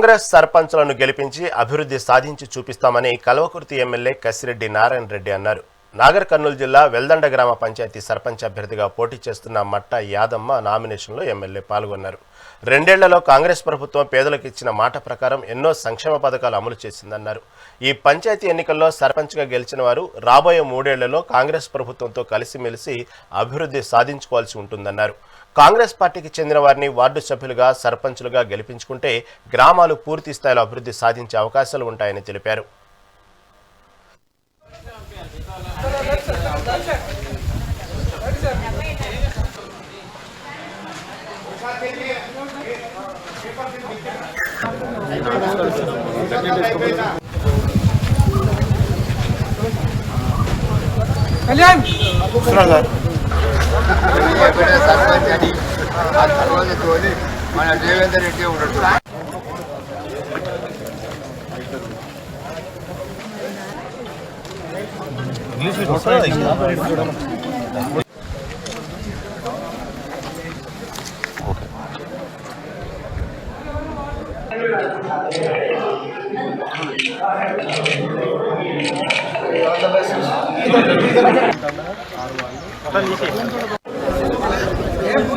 కాంగ్రెస్ సర్పంచ్లను గెలిపించి అభివృద్ధి సాధించి చూపిస్తామని కల్వకుర్తి ఎమ్మెల్యే కసిరెడ్డి నారాయణ రెడ్డి అన్నారు. నాగర్ కర్నూలు జిల్లా వెల్దండ గ్రామ పంచాయతీ సర్పంచ్ అభ్యర్థిగా పోటీ చేస్తున్న మట్ట యాదమ్మ నామినేషన్లో ఎమ్మెల్యే పాల్గొన్నారు. రెండేళ్ళలో కాంగ్రెస్ ప్రభుత్వం పేదలకు ఇచ్చిన మాట ప్రకారం ఎన్నో సంక్షేమ పథకాలు అమలు చేసిందన్నారు. ఈ పంచాయతీ ఎన్నికల్లో సర్పంచ్గా గెలిచిన వారు రాబోయే మూడేళ్ళలో కాంగ్రెస్ ప్రభుత్వంతో కలిసిమెలిసి అభివృద్ధి సాధించుకోవాల్సి ఉంటుందన్నారు. కాంగ్రెస్ పార్టీకి చెందిన వారిని వార్డు సభ్యులుగా సర్పంచులుగా గెలిపించుకుంటే గ్రామాలు పూర్తి స్థాయిలో అభివృద్ధి సాధించే అవకాశాలు ఉంటాయని తెలిపారు. కళ్యాణ్! ఎక్కడే సర్పంచ్ అని ఆ తర్వాత తోని మన దేవేందర్ రెడ్డి ఉండడు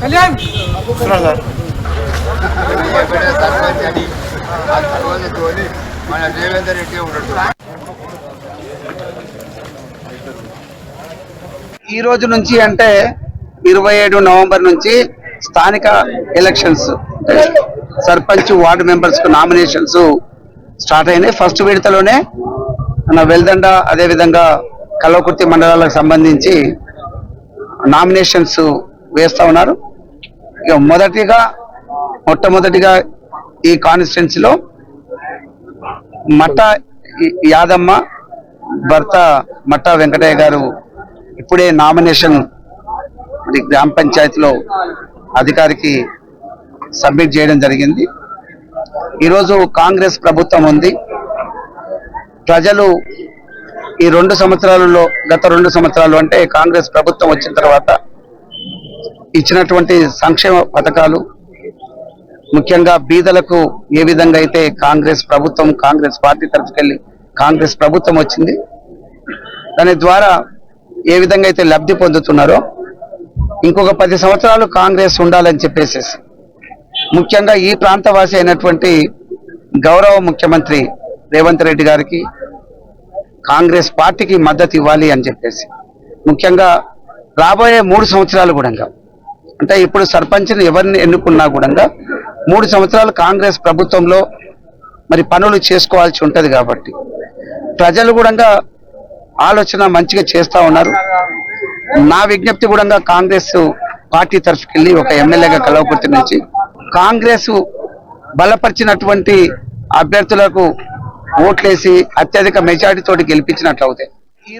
కళ్యాణ్! సర్పంచ్ అని ఆ మన దేవేందర్ రెడ్డి ఈ రోజు నుంచి అంటే ఇరవై ఏడు నవంబర్ నుంచి స్థానిక ఎలక్షన్స్ సర్పంచ్ వార్డు మెంబర్స్కు నామినేషన్స్ స్టార్ట్ అయినాయి ఫస్ట్ విడతలోనే మన వెల్దండ అదేవిధంగా కల్వకుర్తి మండలాలకు సంబంధించి నామినేషన్స్ వేస్తా ఉన్నారు. ఇక మొదటిగా మొట్టమొదటిగా ఈ కాన్స్టిట్యున్సీలో మట్ట యాదమ్మ భర్త మట్ట వెంకటయ్య గారు ఇప్పుడే నామినేషన్ గ్రామ పంచాయతీలో అధికారికి సబ్మిట్ చేయడం జరిగింది. ఈరోజు కాంగ్రెస్ ప్రభుత్వం ఉంది. ప్రజలు ఈ రెండు సంవత్సరాలలో గత రెండు సంవత్సరాలు అంటే కాంగ్రెస్ ప్రభుత్వం వచ్చిన తర్వాత ఇచ్చినటువంటి సంక్షేమ పథకాలు ముఖ్యంగా బీదలకు ఏ విధంగా అయితే కాంగ్రెస్ ప్రభుత్వం కాంగ్రెస్ పార్టీ తరఫుకెళ్ళి కాంగ్రెస్ ప్రభుత్వం వచ్చింది దాని ద్వారా ఏ విధంగా అయితే లబ్ధి పొందుతున్నారో ఇంకొక పది సంవత్సరాలు కాంగ్రెస్ ఉండాలని చెప్పేసేసి ముఖ్యంగా ఈ ప్రాంతవాసి అయినటువంటి గౌరవ ముఖ్యమంత్రి రేవంత్ రెడ్డి గారికి కాంగ్రెస్ పార్టీకి మద్దతు ఇవ్వాలి అని చెప్పేసి. ముఖ్యంగా రాబోయే మూడు సంవత్సరాలు కూడా అంటే ఇప్పుడు సర్పంచ్ని ఎవరిని ఎన్నుకున్నా కూడా మూడు సంవత్సరాలు కాంగ్రెస్ ప్రభుత్వంలో మరి పనులు చేసుకోవాల్సి ఉంటుంది కాబట్టి. ప్రజలు కూడా ఆలోచన మంచిగా చేస్తూ ఉన్నారు. నా విజ్ఞప్తి కూడా కాంగ్రెస్ పార్టీ తరఫుకెళ్ళి ఒక ఎమ్మెల్యేగా కలవకుర్తి నుంచి కాంగ్రెస్ బలపరిచినటువంటి అభ్యర్థులకు ఓట్లేసి అత్యధిక మెజారిటీ గెలిపించినట్లయితే గెలిపించినట్లు అవుతాయి